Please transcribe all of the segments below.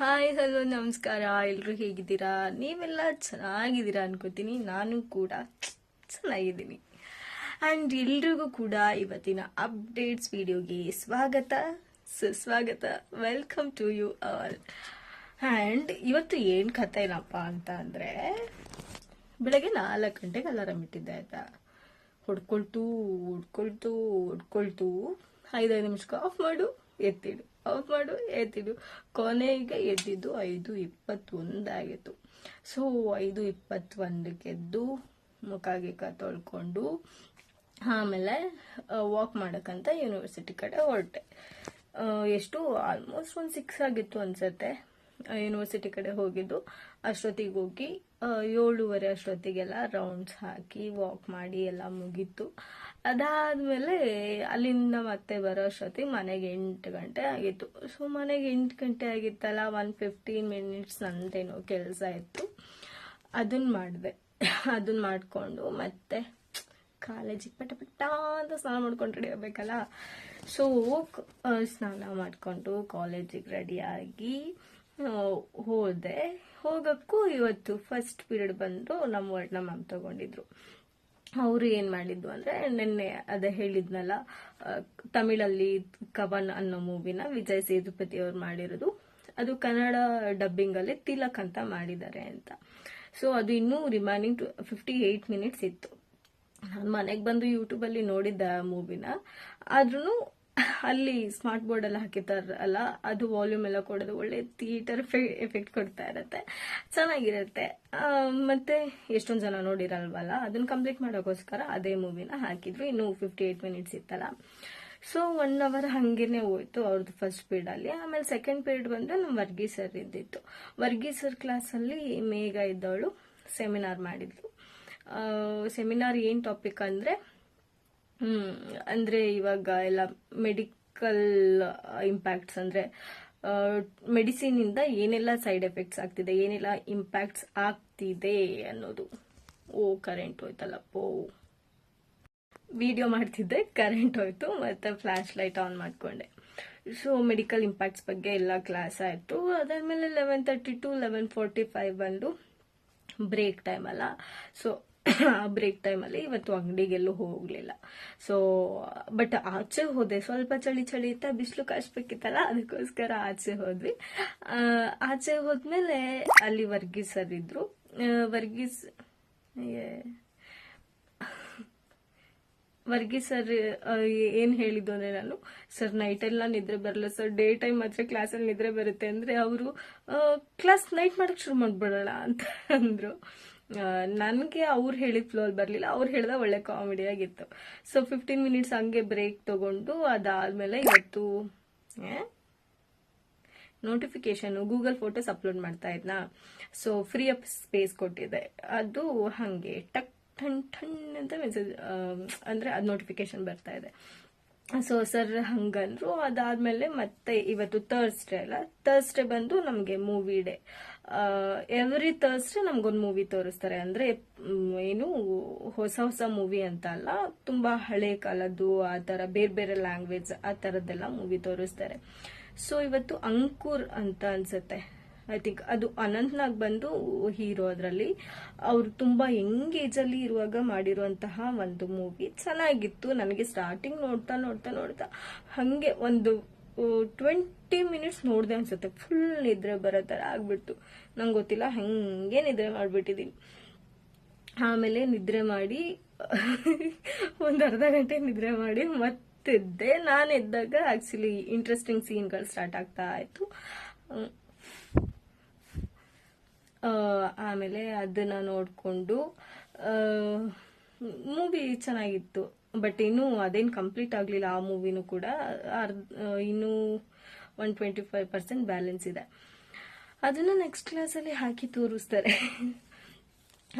Hi, hello, ನಮಸ್ಕಾರ. ಎಲ್ಲರೂ ಹೇಗಿದ್ದೀರಾ? ನೀವೆಲ್ಲ ಚೆನ್ನಾಗಿದ್ದೀರಾ ಅನ್ಕೋತೀನಿ. ನಾನು ಕೂಡ ಚೆನ್ನಾಗಿದ್ದೀನಿ. ಆ್ಯಂಡ್ ಎಲ್ರಿಗೂ ಕೂಡ ಇವತ್ತಿನ ಅಪ್ಡೇಟ್ಸ್ ವಿಡಿಯೋಗೆ ಸ್ವಾಗತ. ಸುಸ್ವಾಗತ. Welcome to you all and ಇವತ್ತು ಏನು ಕಥೆ ಏನಪ್ಪ ಅಂತ ಅಂದರೆ, ಬೆಳಗ್ಗೆ ನಾಲ್ಕು ಗಂಟೆಗೆ ಅಲಾರಾಮ್ ಇಟ್ಟಿದ್ದೆ, ಆಯಿತಾ? ಹೊಡ್ಕೊಳ್ತು ಹೊಡ್ಕೊಳ್ತು ಹೊಡ್ಕೊಳ್ತು, ಐದೈದು ನಿಮಿಷಕ್ಕೆ ಆಫ್ ಮಾಡು. ಎತ್ತಿಡು ಆಫ್ ಮಾಡು ಎತ್ತಿಡು ಕೊನೆಗೆ ಎದ್ದಿದ್ದು ಐದು ಇಪ್ಪತ್ತೊಂದಾಗಿತ್ತು. ಸೊ ಐದು ಇಪ್ಪತ್ತೊಂದಕ್ಕೆ ಎದ್ದು ಮುಖ ಗಿಖ ತೊಳ್ಕೊಂಡು ಆಮೇಲೆ ವಾಕ್ ಮಾಡೋಕ್ಕಂತ ಯೂನಿವರ್ಸಿಟಿ ಕಡೆ ಹೊರಟೆ. ಎಷ್ಟು ಆಲ್ಮೋಸ್ಟ್ ಒಂದು ಸಿಕ್ಸ್ ಆಗಿತ್ತು ಅನ್ಸತ್ತೆ. ಯೂನಿವರ್ಸಿಟಿ ಕಡೆ ಹೋಗಿದ್ದು, ಅಷ್ಟೊತ್ತಿಗೆ ಹೋಗಿ ಏಳುವರೆ ಅಷ್ಟೊತ್ತಿಗೆಲ್ಲ ರೌಂಡ್ಸ್ ಹಾಕಿ ವಾಕ್ ಮಾಡಿ ಎಲ್ಲ ಮುಗೀತು. ಅದಾದಮೇಲೆ ಅಲ್ಲಿಂದ ಮತ್ತೆ ಬರೋ ಅಷ್ಟೊತ್ತಿಗೆ ಮನೆಗೆ ಎಂಟು ಗಂಟೆ ಆಗಿತ್ತು. ಸೊ ಮನೆಗೆ ಎಂಟು ಗಂಟೆ ಆಗಿತ್ತಲ್ಲ ಒನ್ ಫಿಫ್ಟೀನ್ ಮಿನಿಟ್ಸ್ ನಂದೇನೋ ಕೆಲಸ ಇತ್ತು. ಅದನ್ನ ಮಾಡಿದೆ. ಅದನ್ನ ಮಾಡಿಕೊಂಡು ಮತ್ತೆ ಕಾಲೇಜಿಗೆ ಪಟ ಪಟ ಅಂತ ಸ್ನಾನ ಮಾಡ್ಕೊಂಡು ರೆಡಿ ಆಗಬೇಕಲ್ಲ. ಸೊ ಸ್ನಾನ ಮಾಡಿಕೊಂಡು ಕಾಲೇಜಿಗೆ ರೆಡಿಯಾಗಿ ಹೋದೆ. ಹೋಗಕ್ಕೂ ಇವತ್ತು ಫಸ್ಟ್ ಪೀರಿಯಡ್ ಬಂದು ನಮ್ಮ ವರ್ಡ್ನ ಮ್ಯಾಮ್ ತಗೊಂಡಿದ್ರು. ಅವರು ಏನು ಮಾಡಿದ್ದು ಅಂದರೆ ನಿನ್ನೆ ಅದೇ ಹೇಳಿದ್ನಲ್ಲ ತಮಿಳಲ್ಲಿ ಕವನ್ ಅನ್ನೋ ಮೂವಿನ ವಿಜಯ್ ಸೇತುಪತಿ ಅವ್ರು ಮಾಡಿರೋದು. ಅದು ಕನ್ನಡ ಡಬ್ಬಿಂಗಲ್ಲಿ ತಿಲಕ್ ಅಂತ ಮಾಡಿದ್ದಾರೆ ಅಂತ. ಸೊ ಅದು ಇನ್ನೂ remaining to fifty eight minutes ಇತ್ತು. ನಾನು ಮನೆಗೆ ಬಂದು ಯೂಟ್ಯೂಬಲ್ಲಿ ನೋಡಿದ್ದೆ ಆ ಮೂವಿನ ಆದ್ರೂ ಅಲ್ಲಿ ಸ್ಮಾರ್ಟ್ ಬೋರ್ಡ್ ಎಲ್ಲ ಅಲ್ಲ ಅದು ವಾಲ್ಯೂಮ್ ಎಲ್ಲ ಕೊಡೋದು ಒಳ್ಳೆ ಥಿಯೇಟರ್ ಎಫೆಕ್ಟ್ ಕೊಡ್ತಾ ಇರತ್ತೆ. ಚೆನ್ನಾಗಿರುತ್ತೆ. ಮತ್ತೆ ಎಷ್ಟೊಂದು ಜನ ನೋಡಿರಲ್ವಲ್ಲ, ಅದನ್ನ ಕಂಪ್ಲೀಟ್ ಮಾಡೋಕ್ಕೋಸ್ಕರ ಅದೇ ಮೂವಿನ ಹಾಕಿದ್ರು. ಇನ್ನು ಫಿಫ್ಟಿ ಏಟ್ ಮಿನಿಟ್ಸ್ ಇತ್ತಲ್ಲ. ಸೊ ಒನ್ ಅವರ್ ಹಂಗೇನೆ ಹೋಯ್ತು ಅವ್ರದ್ದು ಫಸ್ಟ್ ಪೀರಿಯಡಲ್ಲಿ ಆಮೇಲೆ ಸೆಕೆಂಡ್ ಪೀರಿಯಡ್ ಬಂದು ನಮ್ಮ ವರ್ಗಿ ಸರ್ ಇದ್ದಿತ್ತು. ವರ್ಗಿ ಸರ್ ಕ್ಲಾಸಲ್ಲಿ ಮೇಘ ಇದ್ದವಳು ಸೆಮಿನಾರ್ ಮಾಡಿದ್ಲು. ಸೆಮಿನಾರ್ ಏನು ಟಾಪಿಕ್ ಅಂದರೆ ಅಂದ್ರೆ ಇವಾಗ ಎಲ್ಲ ಮೆಡಿಕಲ್ ಇಂಪ್ಯಾಕ್ಟ್ಸ್ ಅಂದ್ರೆ ಮೆಡಿಸಿನಿಂದ ಏನೆಲ್ಲ ಸೈಡ್ ಎಫೆಕ್ಟ್ಸ್ ಆಗ್ತಿದೆ, ಏನೆಲ್ಲ ಇಂಪ್ಯಾಕ್ಟ್ಸ್ ಆಗ್ತಿದೆ ಅನ್ನೋದು. ಓ ಕರೆಂಟ್ ಹೋಯ್ತಲ್ಲ, ಪೋ. ವಿಡಿಯೋ ಮಾಡ್ತಿದ್ದೆ ಕರೆಂಟ್ ಹೋಯ್ತು, ಮತ್ತೆ ಫ್ಲ್ಯಾಶ್ ಲೈಟ್ ಆನ್ ಮಾಡ್ಕೊಂಡೆ. ಸೊ ಮೆಡಿಕಲ್ ಇಂಪ್ಯಾಕ್ಟ್ಸ್ ಬಗ್ಗೆ ಎಲ್ಲ ಕ್ಲಾಸ್ ಆಯಿತು. ಅದಾದಮೇಲೆ eleven thirty to eleven forty five ಬಂದು ಬ್ರೇಕ್ ಟೈಮ್ ಅಲ್ಲ. ಸೊ ಬ್ರೇಕ್ ಟೈಮಲ್ಲಿ ಇವತ್ತು ಅಂಗಡಿಗೆಲ್ಲೂ ಹೋಗಲಿಲ್ಲ. ಸೊ ಬಟ್ ಆಚೆ ಹೋದೆ. ಸ್ವಲ್ಪ ಚಳಿ ಚಳಿ ಇತ್ತ ಬಿಸಿಲು ಕಾಯಿಸ್ಬೇಕಿತ್ತಲ್ಲ, ಅದಕ್ಕೋಸ್ಕರ ಆಚೆ ಹೋದ್ವಿ. ಆಚೆ ಹೋದ್ಮೇಲೆ ಅಲ್ಲಿ ವರ್ಗೀಸ್ ಸರ್ ಇದ್ರು. ವರ್ಗೀಸ್ ವರ್ಗೀಸ್ ಸರ್ ಏನು ಹೇಳಿದ್ದು ಅಂದರೆ ನಾನು, ಸರ್ ನೈಟ್ ಎಲ್ಲ ನಿದ್ರೆ ಬರಲ್ಲ ಸರ್, ಡೇ ಟೈಮ್ ಮಾತ್ರ ಕ್ಲಾಸಲ್ಲಿ ನಿದ್ರೆ ಬರುತ್ತೆ. ಅಂದ್ರೆ ಅವರು ಕ್ಲಾಸ್ ನೈಟ್ ಮಾಡೋಕ್ಕೆ ಶುರು ಮಾಡ್ಬಿಡೋಣ ಅಂತ ಅಂದ್ರು. ನನಗೆ ಅವ್ರು ಹೇಳಿದ ಫ್ಲೋರ್ ಬರಲಿಲ್ಲ. ಅವ್ರು ಹೇಳಿದ ಒಳ್ಳೆ ಕಾಮಿಡಿಯಾಗಿತ್ತು ಸೊ ಫಿಫ್ಟೀನ್ ಮಿನಿಟ್ಸ್ ಹಂಗೆ ಬ್ರೇಕ್ ತಗೊಂಡು ಅದಾದ್ಮೇಲೆ ಇವತ್ತು ನೋಟಿಫಿಕೇಶನ್ ಗೂಗಲ್ ಫೋಟೋಸ್ ಅಪ್ಲೋಡ್ ಮಾಡ್ತಾ ಇದ್ನ? ಸೊ ಫ್ರೀ ಅಪ್ ಸ್ಪೇಸ್ ಕೊಟ್ಟಿದೆ ಅದು ಹಾಗೆ ಟಕ್, ಠಣ್ ಠಣ್ ಅಂತ ಮೆಸೇಜ್ ಅಂದರೆ ಅದು ನೋಟಿಫಿಕೇಶನ್ ಬರ್ತಾ ಇದೆ. ಸೊ ಸರ್ ಹಂಗಂದ್ರು. ಅದಾದ್ಮೇಲೆ ಮತ್ತೆ ಇವತ್ತು ಥರ್ಸ್ಡೇ ಅಲ್ಲ? ಥರ್ಸ್ಡೇ ಬಂದು ನಮಗೆ ಮೂವಿ ಡೇ ಎವ್ರಿ ಥರ್ಸ್ಡೇ ನಮ್ಗೊಂದು ಮೂವಿ ತೋರಿಸ್ತಾರೆ. ಅಂದ್ರೆ ಏನು, ಹೊಸ ಹೊಸ ಮೂವಿ ಅಂತ ಅಲ್ಲ, ತುಂಬಾ ಹಳೆ ಕಾಲದ್ದು, ಆ ತರ ಬೇರೆ ಬೇರೆ ಲ್ಯಾಂಗ್ವೇಜ್ ಆ ತರದ್ದೆಲ್ಲ ಮೂವಿ ತೋರಿಸ್ತಾರೆ. ಸೊ ಇವತ್ತು ಅಂಕುರ್ ಅಂತ ಅನ್ಸುತ್ತೆ. ಐ ಥಿಂಕ್ ಅದು ಅನಂತ್ನಾಗ್ ಬಂದು ಹೀರೋ ಅದರಲ್ಲಿ. ಅವ್ರು ತುಂಬಾ ಯಂಗ್ ಅಲ್ಲಿ ಇರುವಾಗ ಮಾಡಿರುವಂತಹ ಒಂದು ಮೂವಿ ಚೆನ್ನಾಗಿತ್ತು. ನನಗೆ ಸ್ಟಾರ್ಟಿಂಗ್ ನೋಡ್ತಾ ನೋಡ್ತಾ ನೋಡ್ತಾ ಹಂಗೆ ಒಂದು ಟ್ವೆಂಟಿ ಮಿನಿಟ್ಸ್ ನೋಡಿದೆ ಅನ್ಸುತ್ತೆ. ಫುಲ್ ನಿದ್ರೆ ಬರೋ ಥರ ಆಗ್ಬಿಟ್ಟು ನಂಗೆ ಗೊತ್ತಿಲ್ಲ, ಹಂಗೆ ನಿದ್ರೆ ಮಾಡಿಬಿಟ್ಟಿದ್ದೀನಿ ಆಮೇಲೆ ನಿದ್ರೆ ಮಾಡಿ, ಒಂದು ಅರ್ಧ ಗಂಟೆ ನಿದ್ರೆ ಮಾಡಿ, ಮತ್ತೆದ್ದೆ. ನಾನು ಎದ್ದಾಗ ಆಕ್ಚುಲಿ ಇಂಟ್ರೆಸ್ಟಿಂಗ್ ಸೀನ್ಗಳು ಸ್ಟಾರ್ಟ್ ಆಗ್ತಾ ಇತ್ತು. ಆಮೇಲೆ ಅದನ್ನ ನೋಡಿಕೊಂಡು ಮೂವಿ ಚೆನ್ನಾಗಿತ್ತು. ಬಟ್ ಇನ್ನೂ ಅದೇನು ಕಂಪ್ಲೀಟ್ ಆಗಲಿಲ್ಲ ಆ ಮೂವಿನೂ ಕೂಡ, ಅರ್ಧ ಇನ್ನೂ one twenty five percent balance ಇದೆ. ಅದನ್ನು ನೆಕ್ಸ್ಟ್ ಕ್ಲಾಸಲ್ಲಿ ಹಾಕಿ ತೋರಿಸ್ತಾರೆ.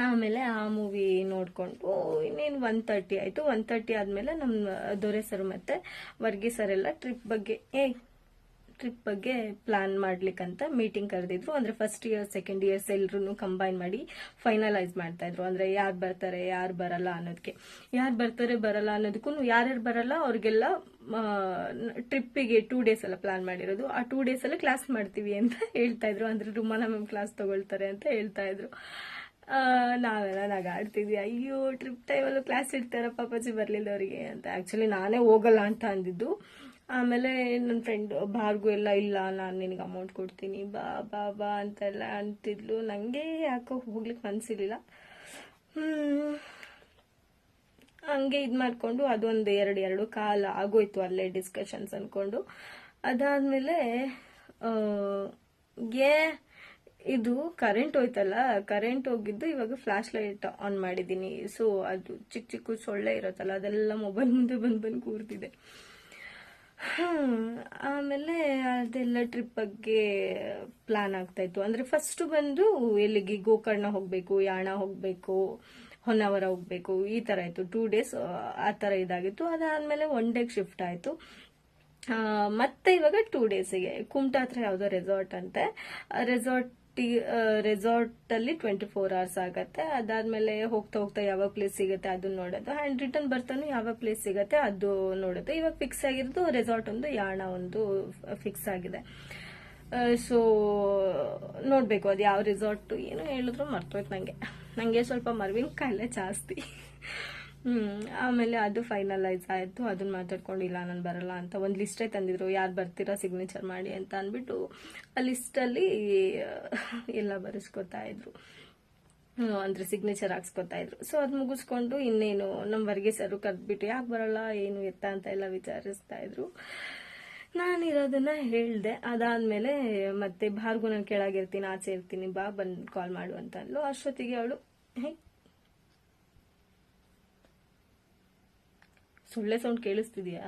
ಆಮೇಲೆ ಆ ಮೂವಿ ನೋಡಿಕೊಂಡು ಇನ್ನೇನು ಒನ್ ತರ್ಟಿ ಆಯಿತು. ಒನ್ ತರ್ಟಿ ಆದಮೇಲೆ ನಮ್ಮ ದೊರೆ ಸರ್ ಮತ್ತು ವರ್ಗಿ ಸರ್ ಎಲ್ಲ ಟ್ರಿಪ್ ಬಗ್ಗೆ ಏ ಟ್ರಿಪ್ ಬಗ್ಗೆ ಪ್ಲಾನ್ ಮಾಡ್ಲಿಕ್ಕಂತ ಮೀಟಿಂಗ್ ಕರೆದಿದ್ರು. ಅಂದ್ರೆ ಫಸ್ಟ್ ಇಯರ್ ಸೆಕೆಂಡ್ ಇಯರ್ಸ್ ಎಲ್ಲರೂ ಕಂಬೈನ್ ಮಾಡಿ ಫೈನಲೈಸ್ ಮಾಡ್ತಾ ಇದ್ರು. ಅಂದ್ರೆ ಯಾರು ಬರ್ತಾರೆ, ಯಾರು ಬರಲ್ಲ ಅನ್ನೋದಕ್ಕೆ ಯಾರು ಬರ್ತಾರೆ, ಬರಲ್ಲ ಅನ್ನೋದಕ್ಕೂ ಯಾರ್ಯಾರು ಬರಲ್ಲ ಅವ್ರಿಗೆಲ್ಲ ಟ್ರಿಪ್ಪಿಗೆ ಟೂ ಡೇಸ್ ಎಲ್ಲ ಪ್ಲಾನ್ ಮಾಡಿರೋದು. ಆ ಟೂ ಡೇಸ್ ಎಲ್ಲ ಕ್ಲಾಸ್ ಮಾಡ್ತೀವಿ ಅಂತ ಹೇಳ್ತಾ ಇದ್ರು. ಅಂದ್ರೆ ರುಮಾನ ಮ್ಯಾಮ್ ಕ್ಲಾಸ್ ತಗೊಳ್ತಾರೆ ಅಂತ ಹೇಳ್ತಾ ಇದ್ರು. ನಾವೆಲ್ಲ ನಗಾಡ್ತಿದ್ವಿ. ಅಯ್ಯೋ ಟ್ರಿಪ್ ಟೈಮಲ್ಲೂ ಕ್ಲಾಸ್ ಇಡ್ತಾರ ಪಾಪಾಜಿ ಬರ್ಲಿಲ್ಲದವರಿಗೆ ಅಂತ. ಆಕ್ಚುಲಿ ನಾನೇ ಹೋಗಲ್ಲ ಅಂತ ಅಂದಿದ್ದು. ಆಮೇಲೆ ನನ್ನ ಫ್ರೆಂಡ್ ಬಾರ್ಗು ಎಲ್ಲ, ಇಲ್ಲ, ನಾನು ನಿನಗೆ ಅಮೌಂಟ್ ಕೊಡ್ತೀನಿ, ಬಾ ಬಾ ಬಾ ಅಂತೆಲ್ಲ ಅಂತಿದ್ಲು. ನನಗೆ ಯಾಕೋ ಹೋಗ್ಲಿಕ್ಕೆ ಮನಸ್ಸಿರಲಿಲ್ಲ ಹಂಗೆ ಇದು ಮಾಡಿಕೊಂಡು ಅದೊಂದು ಎರಡು ಎರಡು ಕಾಲ ಆಗೋಯ್ತು ಅಲ್ಲೇ ಡಿಸ್ಕಷನ್ಸ್ ಅಂದ್ಕೊಂಡು ಅದಾದಮೇಲೆ ಏ ಇದು ಕರೆಂಟ್ ಹೋಯ್ತಲ್ಲ ಕರೆಂಟ್ ಹೋಗಿದ್ದು ಇವಾಗ ಫ್ಲಾಶ್ ಲೈಟ್ ಆನ್ ಮಾಡಿದ್ದೀನಿ. ಸೊ ಅದು ಚಿಕ್ಕ ಚಿಕ್ಕ ಸೊಳ್ಳೆ ಇರುತ್ತಲ್ಲ, ಅದೆಲ್ಲ ಮೊಬೈಲ್ ಮುಂದೆ ಬಂದು ಬಂದು ಕೂರ್ತಿದೆ. ಹ್ಮ್. ಆಮೇಲೆ ಅದೆಲ್ಲ ಟ್ರಿಪ್ ಬಗ್ಗೆ ಪ್ಲಾನ್ ಆಗ್ತಾ ಇತ್ತು. ಅಂದ್ರೆ ಫಸ್ಟ್ ಬಂದು ಎಲ್ಲಿಗೆ ಗೋಕರ್ಣ ಹೋಗ್ಬೇಕು, ಯಾಣ ಹೋಗ್ಬೇಕು, ಹೊನ್ನಾವರ ಹೋಗ್ಬೇಕು, ಈ ತರ ಇತ್ತು. ಟೂ ಡೇಸ್ ಆ ತರ ಇದಾಗಿತ್ತು. ಅದಾದ್ಮೇಲೆ ಒನ್ ಡೇಗೆ ಶಿಫ್ಟ್ ಆಯ್ತು. ಮತ್ತೆ ಇವಾಗ ಟೂ ಡೇಸಿಗೆ ಕುಮಟಾ ಹತ್ರ ಯಾವುದೋ ರೆಸಾರ್ಟ್ ಅಂತೆ. ರೆಸಾರ್ಟ್ ರೆಸಾರ್ಟ್ ಅಲ್ಲಿ ಟ್ವೆಂಟಿ ಫೋರ್ ಅವರ್ಸ್ ಆಗತ್ತೆ. ಅದಾದ್ಮೇಲೆ ಹೋಗ್ತಾ ಹೋಗ್ತಾ ಯಾವ ಪ್ಲೇಸ್ ಸಿಗುತ್ತೆ ಅದನ್ನ ನೋಡೋದು. ಅಂಡ್ ರಿಟರ್ನ್ ಬರ್ತಾನು ಯಾವ ಪ್ಲೇಸ್ ಸಿಗುತ್ತೆ ಅದು ನೋಡೋದು. ಇವಾಗ ಫಿಕ್ಸ್ ಆಗಿರೋದು ರೆಸಾರ್ಟ್ ಒಂದು, ಯಾಣ ಒಂದು ಫಿಕ್ಸ್ ಆಗಿದೆ. ಸೊ ನೋಡ್ಬೇಕು ಅದು ಯಾವ ರೆಸಾರ್ಟ್ ಏನು ಹೇಳಿದ್ರು ಮರ್ತೋಯ್ತು ನಂಗೆ. ನಂಗೆ ಸ್ವಲ್ಪ ಮರ್ವಿನ ಕಾಯಿಲೆ ಜಾಸ್ತಿ. ಹ್ಮ್, ಆಮೇಲೆ ಅದು ಫೈನಲೈಸ್ ಆಯ್ತು ಅದನ್ನ ಮಾತಾಡ್ಕೊಂಡಿಲ್ಲ ನಾನು ಬರಲ್ಲ ಅಂತ ಒಂದು ಲಿಸ್ಟೇ ತಂದಿದ್ರು, ಯಾರು ಬರ್ತೀರಾ ಸಿಗ್ನೇಚರ್ ಮಾಡಿ ಅಂತ ಅಂದ್ಬಿಟ್ಟು ಆ ಲಿಸ್ಟಲ್ಲಿ ಎಲ್ಲ ಬರೆಸ್ಕೊತಾ ಇದ್ರು. ಅಂದರೆ ಸಿಗ್ನೇಚರ್ ಹಾಕ್ಸ್ಕೊತಾ ಇದ್ರು. ಸೊ ಅದು ಮುಗಿಸ್ಕೊಂಡು ಇನ್ನೇನು ನಮ್ಮ ವರ್ಗೆ ಸರ್ ಕರೆದ್ಬಿಟ್ಟು, ಯಾಕೆ ಬರಲ್ಲ, ಏನು ಎತ್ತ ಅಂತ ಎಲ್ಲ ವಿಚಾರಿಸ್ತಾ ಇದ್ರು. ನಾನಿರೋದನ್ನ ಹೇಳ್ದೆ, ಅದಾದಮೇಲೆ ಮತ್ತೆ ಭಾರ್ಗು ನಾನು ಕೆಳಗಿರ್ತೀನಿ, ಆಚೆ ಇರ್ತೀನಿ, ಬಾ, ಬಂದು ಕಾಲ್ ಮಾಡು ಅಂತ ಅಂದ್ಲು. ಅಷ್ಟೊತ್ತಿಗೆ ಅವಳು, ಹೇ ಸೊಳ್ಳೆ ಸೌಂಡ್ ಕೇಳಿಸ್ತಿದ್ಯಾ?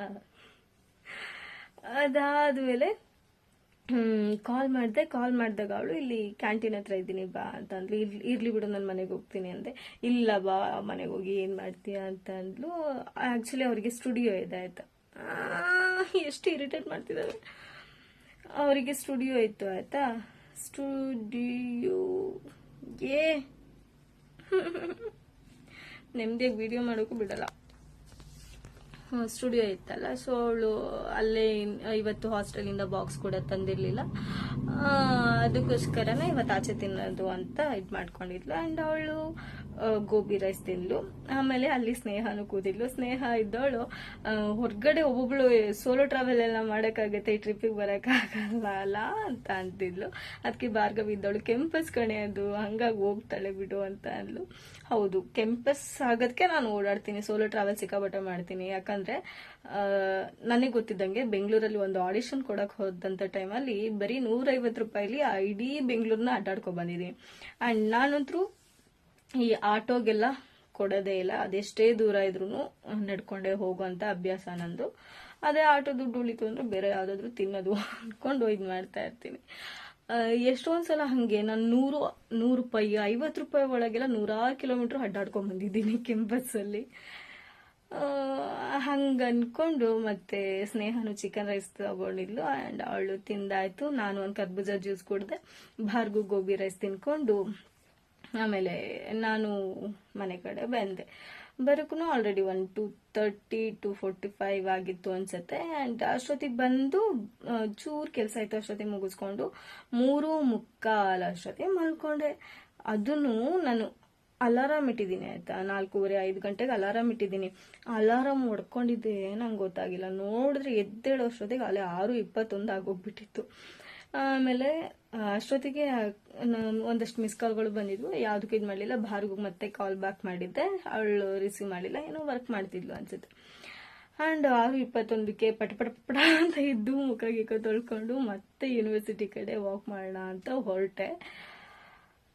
ಅದಾದ್ಮೇಲೆ ಕಾಲ್ ಮಾಡಿದೆ ಕಾಲ್ ಮಾಡಿದಾಗ ಅವಳು, ಇಲ್ಲಿ ಕ್ಯಾಂಟೀನ್ ಹತ್ರ ಇದ್ದೀನಿ, ಬಾ, ಅಂತ ಅಂದ್ಲು. ಇರ್ಲಿ ಇರ್ಲಿ ಬಿಡು, ನಾನು ಮನೆಗೆ ಹೋಗ್ತೀನಿ, ಅಂದೆ. ಇಲ್ಲ ಬಾ, ಮನೆಗೆ ಹೋಗಿ ಏನು ಮಾಡ್ತೀಯ? ಅಂತ ಅಂದ್ಲು. ಆ್ಯಕ್ಚುಲಿ ಅವರಿಗೆ ಸ್ಟುಡಿಯೋ ಇದೆ, ಆಯ್ತಾ. ಎಷ್ಟು ಇರಿಟೇಟ್ ಮಾಡ್ತಿದ್ದಾರೆ ಅವರಿಗೆ ಸ್ಟುಡಿಯೋ ಇತ್ತು, ಆಯ್ತಾ. ಸ್ಟುಡಿಯೋ ಏ ನೆಮ್ಮದಿಯಾಗಿ ವಿಡಿಯೋ ಮಾಡೋಕ್ಕೂ ಬಿಡಲ್ಲ. ಸ್ಟುಡಿಯೋ ಇತ್ತಲ್ಲ ಸೊ ಅವಳು ಅಲ್ಲೇ ಇವತ್ತು ಹಾಸ್ಟೆಲಿಂದ ಬಾಕ್ಸ್ ಕೂಡ ತಂದಿರಲಿಲ್ಲ. ಅದಕ್ಕೋಸ್ಕರನೇ ಇವತ್ತು ಆಚೆ ತಿನ್ನೋದು ಅಂತ ಇದು ಮಾಡ್ಕೊಂಡಿದ್ಲು. ಆ್ಯಂಡ್ ಅವಳು ಗೋಬಿ ರೈಸ್ ತಿಂದ್ಲು. ಆಮೇಲೆ ಅಲ್ಲಿ ಸ್ನೇಹನೂ ಕೂದಿದ್ಲು ಸ್ನೇಹ ಇದ್ದವಳು ಹೊರಗಡೆ ಒಬ್ಬೊಬ್ಳು ಸೋಲೋ ಟ್ರಾವೆಲ್ ಎಲ್ಲ ಮಾಡೋಕ್ಕಾಗತ್ತೆ ಈ ಟ್ರಿಪ್ಪಿಗೆ ಬರೋಕ್ಕಾಗಲ್ಲ ಅಲ್ಲ ಅಂತ ಅಂತಿದ್ಲು. ಅದಕ್ಕೆ ಭಾರ್ಗವ್ ಇದ್ದವಳು ಕೆಂಪಸ್ ಕಣೆ ಅದು, ಹಂಗಾಗಿ ಹೋಗ್ತಾಳೆ ಬಿಡು ಅಂತ ಅಂದ್ಲು. ಹೌದು ಕೆಂಪಸ್ ಆಗೋದಕ್ಕೆ ನಾನು ಓಡಾಡ್ತೀನಿ ಸೋಲೋ ಟ್ರಾವೆಲ್ ಸಿಕ್ಕಾಪಟ್ಟೆ ಮಾಡ್ತೀನಿ. ಯಾಕಂದ್ರೆ ನನಗೆ ಗೊತ್ತಿದ್ದಂಗೆ ಬೆಂಗಳೂರಲ್ಲಿ ಒಂದು ಆಡಿಷನ್ ಕೊಡಕ್ ಹೋದಂಥ ಟೈಮಲ್ಲಿ ಬರೀ ನೂರೈವತ್ತು ರೂಪಾಯಿಲಿ ಇಡೀ ಬೆಂಗಳೂರನ್ನ ಅಡ್ಡಾಡ್ಕೊ ಬಂದಿದ್ದೀನಿ. ಅಂಡ್ ನಾನಂತರೂ ಈ ಆಟೋಗೆಲ್ಲ ಕೊಡೋದೇ ಇಲ್ಲ. ಅದೆಷ್ಟೇ ದೂರ ಇದ್ರೂ ನಡ್ಕೊಂಡೇ ಹೋಗುವಂತ ಅಭ್ಯಾಸ ನಂದು. ಅದೇ ಆಟೋ ದುಡ್ಡು ಉಳಿತು ಅಂದ್ರೆ ಬೇರೆ ಯಾವ್ದಾದ್ರು ತಿನ್ನೋದು ಅನ್ಕೊಂಡು ಇದು ಮಾಡ್ತಾ ಇರ್ತೀನಿ. ಎಷ್ಟೊಂದ್ ಸಲ ಹಂಗೆ ನಾನು ನೂರು ನೂರು ರೂಪಾಯಿ, ಐವತ್ತು ರೂಪಾಯಿ ಒಳಗೆಲ್ಲ ನೂರಾರು ಕಿಲೋಮೀಟರ್ ಅಡ್ಡಾಡ್ಕೊಂಡ್ ಬಂದಿದ್ದೀನಿ ಕೆಂಪಸ್ಸಲ್ಲಿ ಹಂಗೆ ಅನ್ಕೊಂಡು ಮತ್ತೆ ಸ್ನೇಹನು ಚಿಕನ್ ರೈಸ್ ತಗೊಂಡಿದ್ಲು ಅಂಡ್ ಅವಳು ತಿಂದಾಯ್ತು. ನಾನು ಒಂದು ಕರ್ಬೂಜ ಜ್ಯೂಸ್ ಕುಡ್ದೆ. ಭಾರ್ಗು ಗೋಬಿ ರೈಸ್ ತಿನ್ಕೊಂಡು ಆಮೇಲೆ ನಾನು ಮನೆ ಕಡೆ ಬಂದೆ. ಬರೋಕ್ಕೂ already one to thirty to forty five ಆಗಿತ್ತು ಅನ್ಸುತ್ತೆ. ಆ್ಯಂಡ್ ಅಷ್ಟೊತ್ತಿಗೆ ಬಂದು ಚೂರು ಕೆಲಸ ಆಯ್ತು ಅಷ್ಟೊತ್ತಿಗೆ ಮುಗಿಸ್ಕೊಂಡು, ಮೂರು ಮುಕ್ಕಾಲು ಅಷ್ಟೊತ್ತಿಗೆ ಮಲ್ಕೊಂಡೆ. ಅದನ್ನು ನಾನು ಅಲಾರಾಮ್ ಇಟ್ಟಿದ್ದೀನಿ ಆಯ್ತಾ? ನಾಲ್ಕೂವರೆ, ಐದು ಗಂಟೆಗೆ ಅಲಾರಾಮ್ ಇಟ್ಟಿದ್ದೀನಿ. ಅಲಾರಾಮ್ ಹೊಡ್ಕೊಂಡಿದ್ದೆ ನಂಗೆ ಗೊತ್ತಾಗಿಲ್ಲ. ನೋಡಿದ್ರೆ ಎದ್ದೇಳೋ ಅಷ್ಟೊತ್ತಿಗೆ ಅಲ್ಲೇ ಆರು, ಇಪ್ಪತ್ತೊಂದು ಆಗೋಗ್ಬಿಟ್ಟಿತ್ತು. ಆಮೇಲೆ ಅಷ್ಟೊತ್ತಿಗೆ ಒಂದಷ್ಟು ಮಿಸ್ ಕಾಲ್ಗಳು ಬಂದಿದ್ವು. ಯಾವುದಕ್ಕೂ ಇದು ಮಾಡಲಿಲ್ಲ. ಭಾರ್ಗು ಮತ್ತೆ ಕಾಲ್ ಬ್ಯಾಕ್ ಮಾಡಿದ್ದೆ. ಅವಳು ರಿಸೀವ್ ಮಾಡಿಲ್ಲ ಏನೋ ವರ್ಕ್ ಮಾಡ್ತಿದ್ಲು ಅನ್ಸುತ್ತೆ. ಆ್ಯಂಡ್ ಆರು ಇಪ್ಪತ್ತೊಂದಕ್ಕೆ ಪಟ ಪಟ ಪಟ ಅಂತ ಇದ್ದು ಮುಖ ಗಿಕ್ಕ ತೊಳ್ಕೊಂಡು ಮತ್ತೆ ಯೂನಿವರ್ಸಿಟಿ ಕಡೆ ವಾಕ್ ಮಾಡೋಣ ಅಂತ ಹೊರಟೆ.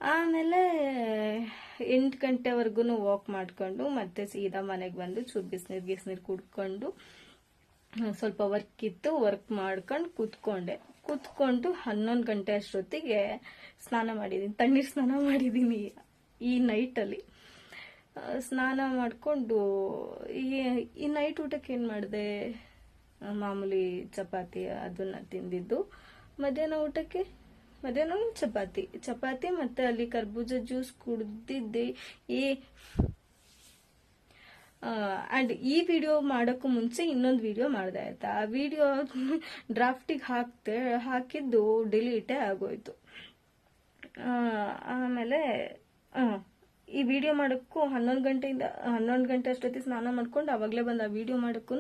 ಆಮೇಲೆ, ಎಂಟು ಗಂಟೆವರೆಗೂ ವಾಕ್ ಮಾಡಿಕೊಂಡು ಮತ್ತೆ ಸೀದಾ ಮನೆಗೆ ಬಂದು ಚೂರು ಬಿಸಿನೀರು, ಗಿಸ್ನೀರು ಕುಡ್ಕೊಂಡು ಸ್ವಲ್ಪ ವರ್ಕ್ ಇತ್ತು ವರ್ಕ್ ಮಾಡ್ಕೊಂಡು ಕೂತ್ಕೊಂಡೆ. ಕೂತ್ಕೊಂಡು ಹನ್ನೊಂದು ಗಂಟೆ ಅಷ್ಟೊತ್ತಿಗೆ ಸ್ನಾನ ಮಾಡಿದ್ದೀನಿ ತಣ್ಣೀರು ಸ್ನಾನ ಮಾಡಿದ್ದೀನಿ ಈ ನೈಟಲ್ಲಿ ಸ್ನಾನ ಮಾಡಿಕೊಂಡು ಈ ಈ ನೈಟ್ ಊಟಕ್ಕೆ ಏನು ಮಾಡಿದೆ? ಮಾಮೂಲಿ ಚಪಾತಿ ಅದನ್ನ ತಿಂದಿದ್ದು. ಮಧ್ಯಾಹ್ನ ಊಟಕ್ಕೆ? ಮಧ್ಯಾಹ್ನ ಚಪಾತಿ. ಚಪಾತಿ ಮತ್ತೆ ಅಲ್ಲಿ ಕರ್ಬೂಜ ಜ್ಯೂಸ್ ಕುಡ್ದಿದ್ದೆ. ಏ ಅಂಡ್ ಈ ವಿಡಿಯೋ ಮಾಡೋಕ್ಕೂ ಮುಂಚೆ ಇನ್ನೊಂದು ವಿಡಿಯೋ ಮಾಡಿದೆ, ಆಯ್ತಾ? ಆ ವಿಡಿಯೋ ಡ್ರಾಫ್ಟಿಗೆ ಹಾಕ್ತೆ, ಹಾಕಿದ್ದು ಡಿಲೀಟೇ ಆಗೋಯ್ತು. ಆಮೇಲೆ ಈ ವಿಡಿಯೋ ಮಾಡೋಕ್ಕೂ ಹನ್ನೊಂದು ಗಂಟೆಯಿಂದ, ಹನ್ನೊಂದು ಗಂಟೆ ಅಷ್ಟೊತ್ತಿಗೆ ಸ್ನಾನ ಮಾಡ್ಕೊಂಡು ಆವಾಗಲೇ ಬಂದು ಆ ವಿಡಿಯೋ ಮಾಡೋಕ್ಕೂ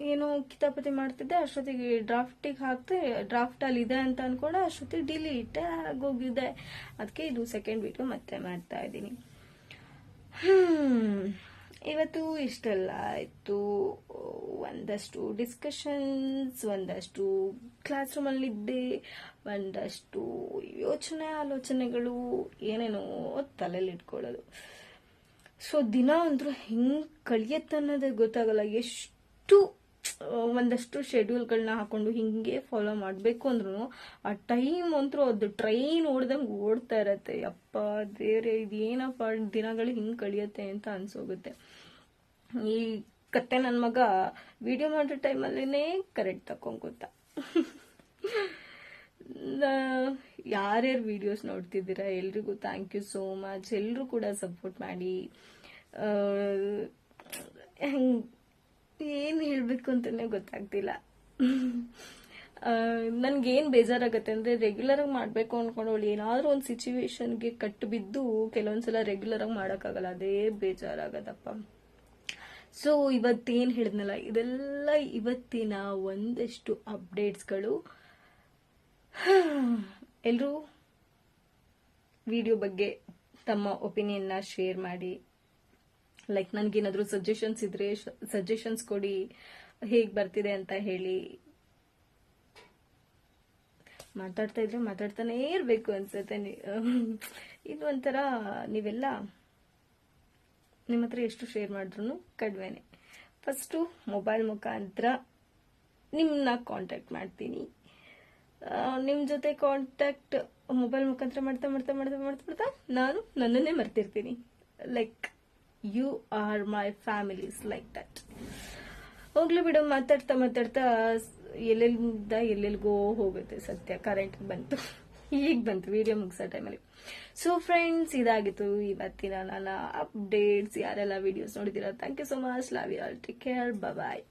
ಏನೋ ಕಿತಾಪತಿ ಮಾಡ್ತಿದ್ದೆ, ಅಷ್ಟೊತ್ತಿಗೆ ಡ್ರಾಫ್ಟಿಗೆ ಹಾಕ್ತೆ ಡ್ರಾಫ್ಟ್ ಅಲ್ಲಿ ಇದೆ ಅಂತ ಅನ್ಕೊಂಡು, ಅಷ್ಟೊತ್ತಿಗೆ ಡಿಲೀಟ್ ಆಗೋಗಿದೆ. ಅದಕ್ಕೆ ಇದು ಸೆಕೆಂಡ್ ವಿಡಿಯೋ ಮತ್ತೆ ಮಾಡ್ತಾ ಇದ್ದೀನಿ. ಇವತ್ತು ಇಷ್ಟೆಲ್ಲ ಆಯಿತು. ಒಂದಷ್ಟು ಡಿಸ್ಕಷನ್ಸ್ ಒಂದಷ್ಟು ಕ್ಲಾಸ್ ರೂಮಲ್ಲಿದ್ದೆ ಒಂದಷ್ಟು ಯೋಚನೆ, ಆಲೋಚನೆಗಳು, ಏನೇನೋ ತಲೆಯಲ್ಲಿ ಇಟ್ಕೊಳ್ಳೋದು. ಸೊ ದಿನ ಅಂದ್ರೂ ಹೆಂಗೆ ಕಳಿಯತ್ತೆ ಅನ್ನೋದೇ ಗೊತ್ತಾಗಲ್ಲ. ಎಷ್ಟು ಒಂದಷ್ಟು ಶೆಡ್ಯೂಲ್ಗಳನ್ನ ಹಾಕೊಂಡು ಹಿಂಗೆ ಫಾಲೋ ಮಾಡಬೇಕು ಅಂದ್ರೂ ಆ ಟೈಮ್ ಅಂತೂ ಅದು ಟ್ರೈನ್ ಓಡ್ದಂಗೆ ಓಡ್ತಾ ಇರತ್ತೆ. ಅಪ್ಪ ದೇವ್ರೆ, ಇದೇನಪ್ಪ ದಿನಗಳು ಹಿಂಗೆ ಕಳಿಯತ್ತೆ ಅಂತ ಅನ್ಸೋಗುತ್ತೆ. ಈ ಕತ್ತೆ ನನ್ನ ಮಗ ವಿಡಿಯೋ ಮಾಡೋ ಟೈಮಲ್ಲೇ ಕರೆಕ್ಟ್ ತಕೊಂಡ್ಕೊತ ಯಾರ್ಯಾರು ವಿಡಿಯೋಸ್ ನೋಡ್ತಿದ್ದೀರಾ? ಎಲ್ರಿಗೂ ಥ್ಯಾಂಕ್ ಯು ಸೋ ಮಚ್ ಎಲ್ಲರೂ ಕೂಡ ಸಪೋರ್ಟ್ ಮಾಡಿ. ಹೆಂಗ್ ಏನು ಹೇಳಬೇಕು ಅಂತಲೇ ಗೊತ್ತಾಗ್ತಿಲ್ಲ. ನನಗೇನು ಬೇಜಾರಾಗುತ್ತೆ ಅಂದರೆ ರೆಗ್ಯುಲರಾಗಿ ಮಾಡಬೇಕು ಅಂದ್ಕೊಂಡವಳು ಏನಾದರೂ ಒಂದು ಸಿಚುವೇಶನ್ಗೆ ಕಟ್ಟು ಬಿದ್ದು ಕೆಲವೊಂದ್ಸಲ ರೆಗ್ಯುಲರಾಗಿ ಮಾಡೋಕ್ಕಾಗಲ್ಲ. ಅದೇ ಬೇಜಾರಾಗದಪ್ಪ. ಸೊ ಇವತ್ತೇನು ಹೇಳಿದ್ನಲ್ಲ, ಇದೆಲ್ಲ ಇವತ್ತಿನ ಒಂದಷ್ಟು ಅಪ್ಡೇಟ್ಸ್ಗಳು ಎಲ್ಲರೂ ವಿಡಿಯೋ ಬಗ್ಗೆ ತಮ್ಮ ಒಪಿನಿಯನ್ನ ಶೇರ್ ಮಾಡಿ. ಲೈಕ್ ನನಗೇನಾದರೂ ಸಜೆಷನ್ಸ್ ಇದ್ರೆ ಸಜೆಷನ್ಸ್ ಕೊಡಿ, ಹೇಗೆ ಬರ್ತಿದೆ ಅಂತ ಹೇಳಿ. ಮಾತಾಡ್ತಾ ಇದ್ರೆ ಮಾತಾಡ್ತಾನೇ ಇರಬೇಕು ಅನ್ಸುತ್ತೆ. ಇದು ಒಂಥರ ನೀವೆಲ್ಲ ನಿಮ್ಮ ಹತ್ರ ಎಷ್ಟು ಶೇರ್ ಮಾಡಿದ್ರು ಕಡಿಮೆನೆ. ಫಸ್ಟು ಮೊಬೈಲ್ ಮುಖಾಂತರ ನಿಮ್ಮನ್ನ ಕಾಂಟ್ಯಾಕ್ಟ್ ಮಾಡ್ತೀನಿ. ನಿಮ್ಮ ಜೊತೆ ಕಾಂಟ್ಯಾಕ್ಟ್ ಮೊಬೈಲ್ ಮುಖಾಂತರ ಮಾಡ್ತಾ ಮಾಡ್ತಾ ಮಾಡ್ತಾ ಮಾಡ್ತಾ ಮಾಡ್ತಾ ನಾನು ನನ್ನನ್ನೇ ಮರ್ತಿರ್ತೀನಿ. Like you are my families like that ಹೋಗ್ಲಿ ಬಿಡು, ಮಾತಾಡ್ತಾ ಮಾತಾಡ್ತಾ ಎಲ್ಲೆಲ್ಲಿಂದ ಎಲ್ಲೆಲ್ಲಿಗೋ ಹೋಗುತ್ತೆ ಸತ್ಯ. ಕರೆಂಟ್ ಬಂತು. ಈಗ ಬಂತು ವಿಡಿಯೋ ಮುಗಿಸೋ ಟೈಮಲ್ಲಿ ಸೊ ಫ್ರೆಂಡ್ಸ್ ಇದಾಗಿತ್ತು ಇವತ್ತಿನ ನನ್ನ ಅಪ್ಡೇಟ್ಸ್ ಯಾರೆಲ್ಲ ವಿಡಿಯೋಸ್ ನೋಡಿದ್ದೀರಾ thank you so much love you all take care bye